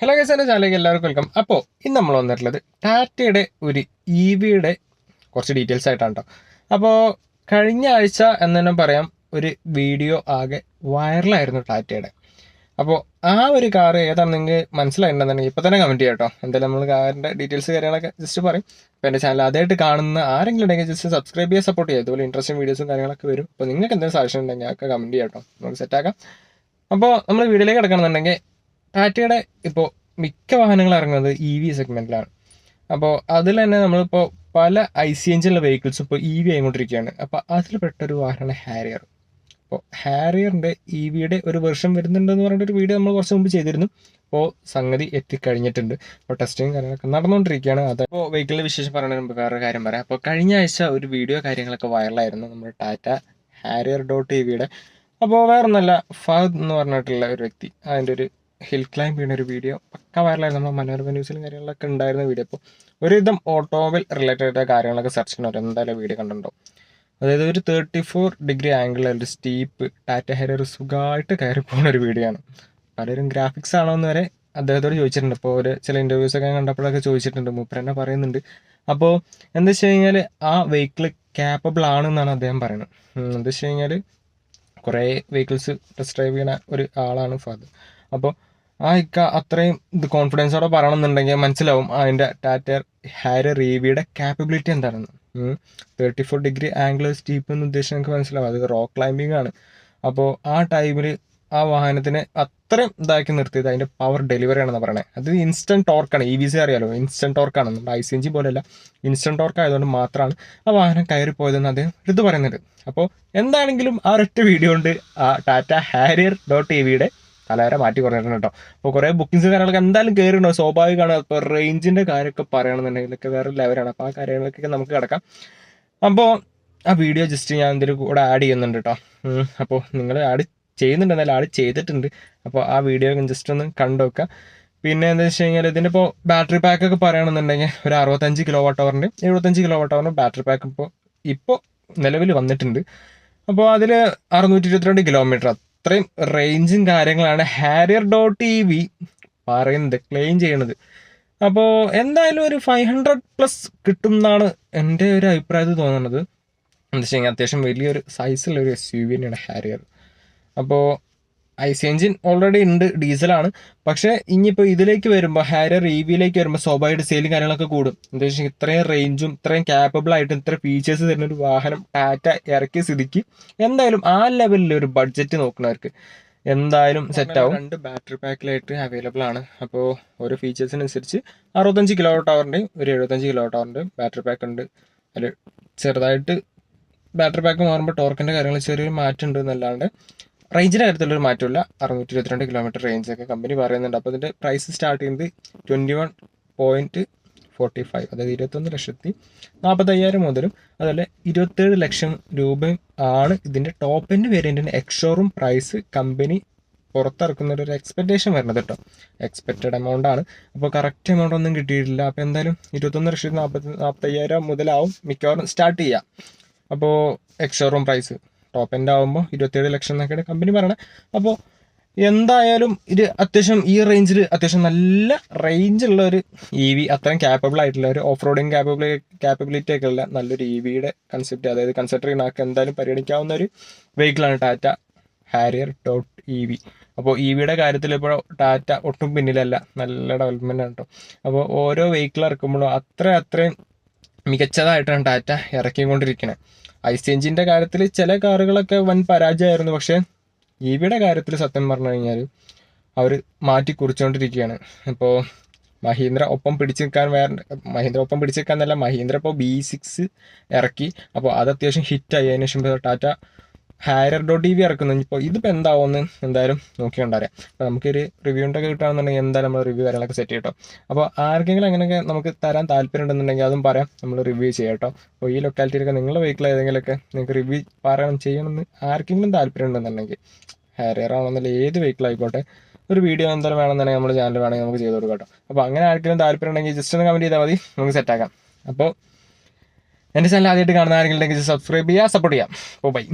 Hello guys എന്റെ ചാനലിലേക്ക് എല്ലാവർക്കും വെൽക്കം അപ്പോൾ ഇന്ന് നമ്മൾ വന്നിട്ടുള്ളത് ടാറ്റയുടെ ഒരു ഇ വിയുടെ കുറച്ച് ഡീറ്റെയിൽസ് ആയിട്ടാണ് കേട്ടോ അപ്പോൾ കഴിഞ്ഞ ആഴ്ച എന്ന് തന്നെ പറയാം ഒരു വീഡിയോ ആകെ വൈറലായിരുന്നു ടാറ്റയുടെ അപ്പോൾ ആ ഒരു കാർ ഏതാണ് നിങ്ങൾക്ക് മനസ്സിലായിട്ടുണ്ടെന്നുണ്ടെങ്കിൽ ഇപ്പോൾ തന്നെ കമന്റ് ചെയ്യാം കേട്ടോ എന്തായാലും നമ്മൾ കാറിന്റെ ഡീറ്റെയിൽസ് കാര്യങ്ങളൊക്കെ ജസ്റ്റ് പറയും. അപ്പോൾ എന്റെ ചാനൽ ആദ്യമായിട്ട് കാണുന്ന ആരെങ്കിലും ഉണ്ടെങ്കിൽ ജസ്റ്റ് സബ്സ്ക്രൈബ് ചെയ്യാൻ സപ്പോർട്ട് ചെയ്യുക. അതുപോലെ ഇൻട്രസ്റ്റിംഗ് വീഡിയോസും കാര്യങ്ങളൊക്കെ വരും. അപ്പോൾ നിങ്ങൾക്ക് എന്തെങ്കിലും സജഷൻ ഉണ്ടെങ്കിൽ അതൊക്കെ കമന്റ് ചെയ്യാം കേട്ടോ നമുക്ക് സെറ്റാക്കാം അപ്പോൾ നമ്മൾ വീഡിയോയിലേക്ക് കിടക്കണമെന്നുണ്ടെങ്കിൽ ടാറ്റയുടെ ഇപ്പോൾ മിക്ക വാഹനങ്ങൾ ഇറങ്ങുന്നത് ഇ വി സെഗ്മെന്റിലാണ് അപ്പോൾ അതിൽ തന്നെ നമ്മളിപ്പോൾ പല ഐ സി എഞ്ചിനുള്ള വെഹിക്കിൾസ് ഇപ്പോൾ ഇ വി ആയിക്കൊണ്ടിരിക്കുകയാണ്. അപ്പോൾ അതിൽ പെട്ടൊരു വാഹനമാണ് ഹാരിയർ അപ്പോൾ ഹാരിയറിന്റെ ഇ വിയുടെ ഒരു വെർഷൻ വരുന്നുണ്ടെന്ന് പറഞ്ഞിട്ടൊരു വീഡിയോ നമ്മൾ കുറച്ച് മുമ്പ് ചെയ്തിരുന്നു. അപ്പോൾ സംഗതി എത്തിക്കഴിഞ്ഞിട്ടുണ്ട്. അപ്പോൾ ടെസ്റ്റിങ് കാര്യങ്ങളൊക്കെ നടന്നുകൊണ്ടിരിക്കുകയാണ് അതപ്പോൾ വെഹിക്കിളിന്റെ വിശേഷം പറയുന്നതിന് മുമ്പ് വേറൊരു കാര്യം പറയാം. അപ്പോൾ കഴിഞ്ഞ ആഴ്ച ഒരു വീഡിയോ കാര്യങ്ങളൊക്കെ വൈറലായിരുന്നു നമ്മുടെ ടാറ്റ ഹാരിയർ ഡോട്ട് ഇ വിയുടെ അപ്പോൾ വേറെ ഒന്നല്ല ഫഹദ് എന്ന് പറഞ്ഞിട്ടുള്ള ഒരു വ്യക്തി അതിന്റെ ഒരു ഹിൽ ക്ലൈംബ് ചെയ്യുന്ന ഒരു വീഡിയോ പക്ക വൈറലായിരുന്നു നമ്മൾ മനോരമ ന്യൂസിലും കാര്യങ്ങളൊക്കെ ഉണ്ടായിരുന്ന വീഡിയോ അപ്പോൾ ഒരുവിധം ഓട്ടോമൊബൈൽ റിലേറ്റഡ് ആയ കാര്യങ്ങളൊക്കെ സെർച്ച് ചെയ്യുന്നവർ എന്തായാലും വീഡിയോ കണ്ടിട്ടുണ്ടോ അതായത് ഒരു തേർട്ടി ഫോർ ഡിഗ്രി ആംഗിളിൽ ഒരു സ്റ്റീപ്പ് ടാറ്റ ഹെയർ സുഖമായിട്ട് കയറി പോകുന്ന ഒരു വീഡിയോ ആണ്. പലരും ഗ്രാഫിക്സ് ആണോ എന്ന് വരെ അദ്ദേഹത്തോട് ചോദിച്ചിട്ടുണ്ട്. ഇപ്പോൾ ഒരു ചില ഇന്റർവ്യൂസ് ഒക്കെ കണ്ടപ്പോഴൊക്കെ ചോദിച്ചിട്ടുണ്ട്. മൂപ്പർ തന്നെ പറയുന്നുണ്ട്. അപ്പോൾ എന്താ വെച്ച് കഴിഞ്ഞാൽ ആ വെഹിക്കിൾ ക്യാപ്പബിൾ ആണെന്നാണ് അദ്ദേഹം പറയുന്നത്. എന്താ വെച്ച് കഴിഞ്ഞാൽ കുറേ വെഹിക്കിൾസ് ടെസ്റ്റ് ഡ്രൈവ് ചെയ്യുന്ന ഒരു ആളാണ് ഫാദർ അപ്പോൾ ആ ഇക്ക അത്രയും ഇത് കോൺഫിഡൻസോടെ പറയണമെന്നുണ്ടെങ്കിൽ മനസ്സിലാവും അതിന്റെ ടാറ്റർ ഹാരി റീവിയുടെ കാപ്പബിലിറ്റി എന്താണെന്ന്. Thirty four degree angle steep എന്ന് ഉദ്ദേശം നമുക്ക് മനസ്സിലാവും. അത് റോക്ക് ക്ലൈമ്പിംഗ് ആണ്. അപ്പോൾ ആ ടൈമിൽ ആ വാഹനത്തിനെ അത്രയും ഇതാക്കി നിർത്തിയത് അതിന്റെ പവർ ഡെലിവറി ആണെന്ന് പറയണത് അത് ഇൻസ്റ്റന്റ് ടോർക്കാണ് ഇ വി സി അറിയാലോ? ഇൻസ്റ്റന്റ് ടോർക്കാണ് നമ്മുടെ ഐ സി എൻ ജി പോലെയല്ല. ഇൻസ്റ്റന്റ് ടോർക്ക് ആയതുകൊണ്ട് മാത്രമാണ് ആ വാഹനം കയറി പോയതെന്ന് അദ്ദേഹം എടുത്ത് പറയുന്നത്. അപ്പോൾ എന്താണെങ്കിലും ആ ഒരൊറ്റ വീഡിയോ ഉണ്ട് ആ ടാറ്റ ഹാരിയർ ഡോട്ട് ടി വിയുടെ തലവരെ മാറ്റി കുറഞ്ഞിട്ടുണ്ട് കേട്ടോ. അപ്പോൾ കുറേ ബുക്കിങ്സ് കാര്യങ്ങളൊക്കെ എന്തായാലും കയറിയിട്ടുണ്ടോ സ്വാഭാവികമാണ്. അപ്പോൾ റേഞ്ചിന്റെ കാര്യമൊക്കെ പറയുകയാണെന്നുണ്ടെങ്കിൽ ഇതൊക്കെ വേറെ ലെവലാണ് അപ്പോൾ ആ കാര്യങ്ങളൊക്കെ നമുക്ക് കിടക്കാം. അപ്പോൾ ആ വീഡിയോ ജസ്റ്റ് ഞാൻ എന്തൊരു കൂടെ ആഡ് ചെയ്യുന്നുണ്ട് കേട്ടോ. അപ്പോൾ നിങ്ങൾ ആഡ് ചെയ്യുന്നുണ്ട്. എന്നാലും ആഡ് ചെയ്തിട്ടുണ്ട്. അപ്പോൾ ആ വീഡിയോ ജസ്റ്റ് ഒന്ന് കണ്ടു നോക്കുക. പിന്നെ എന്താ വെച്ച് കഴിഞ്ഞാൽ ഇതിന്റെ ഇപ്പോൾ ബാറ്ററി പാക്ക് ഒക്കെ പറയുകയാണെന്നുണ്ടെങ്കിൽ ഒരു അറുപത്തഞ്ച് കിലോ വാട്ട് അവറിന്റെ എഴുപത്തഞ്ച് കിലോ വാട്ട് അവറിന്റെ ബാറ്ററി പാക്ക് ഇപ്പോൾ ഇപ്പോൾ നിലവിൽ വന്നിട്ടുണ്ട്. അപ്പോൾ അതിൽ അറുന്നൂറ്റി ഇരുപത്തിരണ്ട് കിലോമീറ്റർ അത്രയും റേഞ്ചും കാര്യങ്ങളാണ് ഹാരിയർ ഡോട്ട് ഇ വി പറയുന്നത് ക്ലെയിം ചെയ്യണത്. അപ്പോൾ എന്തായാലും ഒരു ഫൈവ് ഹൺഡ്രഡ് പ്ലസ് കിട്ടും എന്നാണ് എന്റെ ഒരു അഭിപ്രായത്തിൽ തോന്നുന്നത്. എന്താ വെച്ച് കഴിഞ്ഞാൽ അത്യാവശ്യം വലിയൊരു സൈസുള്ള ഒരു എസ് യു വി തന്നെയാണ് ഹാരിയർ അപ്പോൾ ഐ സി എഞ്ചിൻ ഓൾറെഡി ഉണ്ട് ഡീസലാണ്. പക്ഷേ ഇനിയിപ്പോൾ ഇതിലേക്ക് വരുമ്പോൾ ഹയർ ഇ വിയിലേക്ക് വരുമ്പോൾ സ്വാഭാവികമായിട്ട് സെയിലും കാര്യങ്ങളൊക്കെ കൂടും. എന്താ വെച്ചാൽ ഇത്രയും റേഞ്ചും ഇത്രയും ക്യാപ്പബിൾ ആയിട്ടും ഇത്ര ഫീച്ചേഴ്സ് തരുന്ന ഒരു വാഹനം ടാറ്റ ഇറക്കിയ സ്ഥിതിക്ക് എന്തായാലും ആ ലെവലിൽ ഒരു ബഡ്ജറ്റ് നോക്കുന്നവർക്ക് എന്തായാലും സെറ്റ് ആവും. രണ്ട് ബാറ്ററി പാക്കിലായിട്ട് അവൈലബിൾ ആണ്. അപ്പോൾ ഓരോ ഫീച്ചേഴ്സിനനുസരിച്ച് അറുപത്തഞ്ച് കിലോ ടവറിന്റെയും ഒരു എഴുപത്തഞ്ച് കിലോ ടവറിന്റെയും ബാറ്ററി പാക്ക് ഉണ്ട്. അതിൽ ചെറുതായിട്ട് ബാറ്ററി പാക്ക് മാറുമ്പോൾ ടോർക്കിന്റെ കാര്യങ്ങൾ ചെറിയൊരു മാറ്റം ഉണ്ട് എന്നല്ലാണ്ട് റേഞ്ചിന്റെ കാര്യത്തിലൊരു മാറ്റമില്ല. അറുന്നൂറ്റി ഇരുപത്തിരണ്ട് കിലോമീറ്റർ റേഞ്ച് ഒക്കെ കമ്പനി പറയുന്നുണ്ട്. അപ്പോൾ ഇതിന്റെ പ്രൈസ് സ്റ്റാർട്ട് ചെയ്യുന്നത് twenty one point forty five അതായത് ഇരുപത്തൊന്ന് ലക്ഷത്തി നാൽപ്പത്തയ്യായിരം മുതലും അതുപോലെ ഇരുപത്തേഴ് ലക്ഷം രൂപ ആണ് ഇതിന്റെ ടോപ്പ് എൻഡ് വേരിയന്റിന്റെ എക്സ്ഷോറും പ്രൈസ് കമ്പനി പുറത്തിറക്കുന്ന ഒരു എക്സ്പെക്റ്റേഷൻ വരുന്നത് കേട്ടോ. എക്സ്പെക്റ്റഡ് എമൗണ്ട് ആണ്. അപ്പോൾ കറക്റ്റ് എമൗണ്ട് ഒന്നും കിട്ടിയിട്ടില്ല. അപ്പോൾ എന്തായാലും ഇരുപത്തൊന്ന് ലക്ഷത്തി നാൽപ്പത്തി നാൽപ്പത്തയ്യായിരം മുതലാവും മിക്കവാറും സ്റ്റാർട്ട് ചെയ്യാം. അപ്പോൾ എക്സ്ഷോറൂം പ്രൈസ് ടോപ്പ് എൻഡ് ആകുമ്പോൾ ഇരുപത്തേഴ് ലക്ഷം എന്നൊക്കെയാണ് കമ്പനി പറയണത്. അപ്പോൾ എന്തായാലും ഇത് അത്യാവശ്യം ഈ റേഞ്ചിൽ അത്യാവശ്യം നല്ല റേഞ്ചുള്ള ഒരു ഇ വി അത്രയും ക്യാപ്പബിൾ ആയിട്ടുള്ള ഒരു ഓഫ് റോഡിങ് ക്യാപ്പബിൾ ക്യാപ്പബിലിറ്റി ഒക്കെ ഉള്ള നല്ലൊരു ഇ വിയുടെ കൺസെപ്റ്റ് അതായത് കൺസിഡർ ചെയ്യുന്ന ആൾക്ക് എന്തായാലും പരിഗണിക്കാവുന്ന ഒരു വെഹിക്കിളാണ് Tata Harrier dot E V അപ്പോൾ ഇ വിയുടെ കാര്യത്തിൽ ഇപ്പോൾ ടാറ്റ ഒട്ടും പിന്നിലല്ല നല്ല ഡെവലപ്മെന്റ് ആണ് കേട്ടോ അപ്പോൾ ഓരോ വെഹിക്കിൾ ഇറക്കുമ്പോഴും അത്ര അത്രയും മികച്ചതായിട്ടാണ് ടാറ്റ ഇറക്കിക്കൊണ്ടിരിക്കുന്നത് ഐ സി എഞ്ചിന്റെ കാര്യത്തിൽ ചില കാറുകളൊക്കെ വൻ പരാജയമായിരുന്നു. പക്ഷേ വിയുടെ കാര്യത്തിൽ സത്യം പറഞ്ഞു കഴിഞ്ഞാൽ അവർ മാറ്റി കുറിച്ചുകൊണ്ടിരിക്കുകയാണ് ഇപ്പോൾ മഹീന്ദ്ര ഒപ്പം പിടിച്ചു നിൽക്കാൻ വേറെ മഹീന്ദ്ര ഒപ്പം പിടിച്ചു നിൽക്കാൻ എന്നല്ല മഹീന്ദ്ര ഇപ്പോൾ ബി സിക്സ് ഇറക്കി. അപ്പോൾ അത് അത്യാവശ്യം ഹിറ്റായി അതിന് ശേഷം Tata Harrier dot T V ഇറക്കുന്നു. ഇപ്പോൾ ഇതിപ്പോൾ എന്താവുമെന്ന് എന്തായാലും നോക്കി അപ്പോൾ നമുക്കൊരു റിവ്യൂന്റെ ഒക്കെ കിട്ടുകയാണെന്നുണ്ടെങ്കിൽ എന്തായാലും നമ്മൾ റിവ്യൂ കാര്യങ്ങളൊക്കെ സെറ്റ് ചെയ്യട്ടോ. അപ്പോൾ ആർക്കെങ്കിലും അങ്ങനെയൊക്കെ നമുക്ക് തരാൻ താല്പര്യം ഉണ്ടെന്നുണ്ടെങ്കിൽ അതും പറയാം. നമ്മൾ റിവ്യൂ ചെയ്യാം കേട്ടോ. അപ്പോൾ ഈ ലൊക്കാലിറ്റിയിലൊക്കെ നിങ്ങളുടെ വെഹിക്കിൾ ഏതെങ്കിലുമൊക്കെ നിങ്ങൾക്ക് റിവ്യൂ പറയണം ചെയ്യണമെന്ന് ആർക്കെങ്കിലും താല്പര്യം ഉണ്ടെന്നുണ്ടെങ്കിൽ ഹാരിയർ ആണെന്നല്ല ഏത് വെഹിക്കിൾ ആയിക്കോട്ടെ ഒരു വീഡിയോ എന്തായാലും വേണമെന്നുണ്ടെങ്കിൽ നമ്മുടെ ചാനൽ വേണമെങ്കിൽ നമുക്ക് ചെയ്ത് കൊടുക്കാം കേട്ടോ. അപ്പോൾ അങ്ങനെ ആർക്കെങ്കിലും താല്പര്യം ഉണ്ടെങ്കിൽ ജസ്റ്റ് ഒന്ന് കമന്റ് ചെയ്താൽ മതി. നമുക്ക് സെറ്റാക്കാം അപ്പോൾ എന്റെ ചാനൽ ആദ്യമായിട്ട് കാണുന്ന ആരെങ്കിലും ഉണ്ടെങ്കിൽ സബ്സ്ക്രൈബ് ചെയ്യുക സപ്പോർട്ട് ചെയ്യാം അപ്പോൾ ബൈ